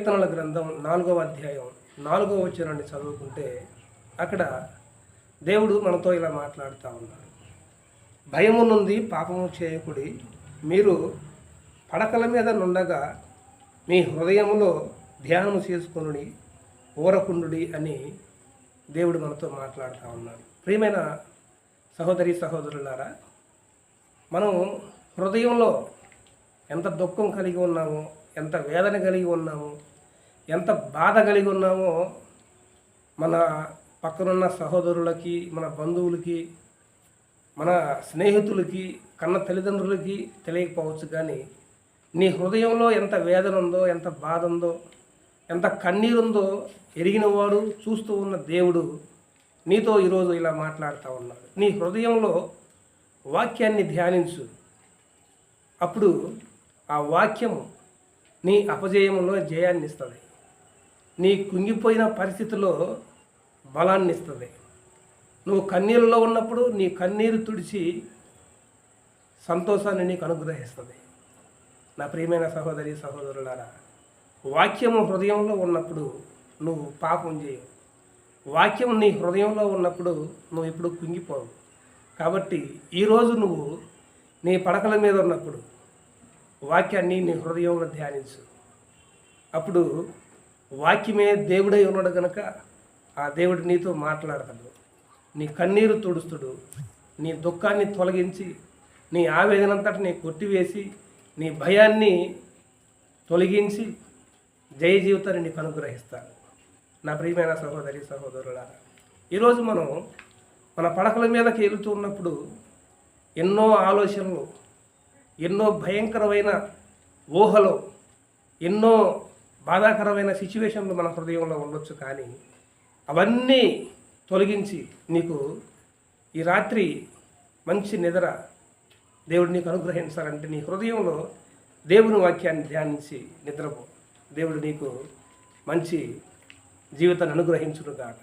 కీర్తనల గ్రంథం నాలుగవ అధ్యాయం నాలుగవ వచనాన్ని చదువుకుంటే అక్కడ దేవుడు మనతో ఇలా మాట్లాడుతూ ఉన్నాడు. భయము నుండి పాపము చేయకుడి మీరు పడకల మీద నుండగా మీ హృదయంలో ధ్యానము చేసుకొనుడి ఊరకుండుడి అని దేవుడు మనతో మాట్లాడుతూ ఉన్నాడు. ప్రియమైన సహోదరి సహోదరులారా మనం హృదయంలో ఎంత దుఃఖం కలిగి ఉన్నామో ఎంత వేదన కలిగి ఉన్నామో ఎంత బాధ కలిగి ఉన్నామో మన పక్కనున్న సహోదరులకి మన బంధువులకి మన స్నేహితులకి కన్న తల్లిదండ్రులకి తెలియకపోవచ్చు కానీ నీ హృదయంలో ఎంత వేదన ఉందో ఎంత బాధ ఉందో ఎంత కన్నీరుందో ఎరిగినవాడు చూస్తూ ఉన్న దేవుడు నీతో ఈరోజు ఇలా మాట్లాడుతూ ఉన్నాడు. నీ హృదయంలో వాక్యాన్ని ధ్యానించు. అప్పుడు ఆ వాక్యము నీ అపజయములో జయాన్ని ఇస్తుంది నీ కుంగిపోయిన పరిస్థితిలో బలాన్ని ఇస్తుంది. నువ్వు కన్నీళ్ళలో ఉన్నప్పుడు నీ కన్నీరు తుడిచి సంతోషాన్ని నీకు అనుగ్రహిస్తుంది. నా ప్రియమైన సహోదరి సహోదరులారా వాక్యము హృదయంలో ఉన్నప్పుడు నువ్వు పాపం చేయవు. వాక్యం నీ హృదయంలో ఉన్నప్పుడు నువ్వు ఎప్పుడు కుంగిపోవు. కాబట్టి ఈరోజు నువ్వు నీ పడకల మీద ఉన్నప్పుడు వాక్యాన్ని నీ హృదయంలో ధ్యానించు. అప్పుడు వాక్యమే దేవుడై ఉన్నాడు కనుక ఆ దేవుడు నీతో మాట్లాడతాడు. నీ కన్నీరు తుడుస్తుడు. నీ దుఃఖాన్ని తొలగించి నీ ఆవేదనంతటి నీ కొట్టివేసి నీ భయాన్ని తొలగించి జయ జీవితాన్ని నీకు అనుగ్రహిస్తాను. నా ప్రియమైన సహోదరి సహోదరులారా ఈరోజు మనం మన పడకల మీదకి వెళుతూ ఉన్నప్పుడు ఎన్నో ఆలోచనలు ఎన్నో భయంకరమైన ఊహలు ఎన్నో బాధాకరమైన సిచ్యువేషన్లు మన హృదయంలో ఉండొచ్చు కానీ అవన్నీ తొలగించి నీకు ఈ రాత్రి మంచి నిద్ర దేవుడు నీకు అనుగ్రహించాలంటే నీ హృదయంలో దేవుని వాక్యాన్ని ధ్యానించి నిద్రపో. దేవుడు నీకు మంచి జీవితాన్ని అనుగ్రహించుడుగాక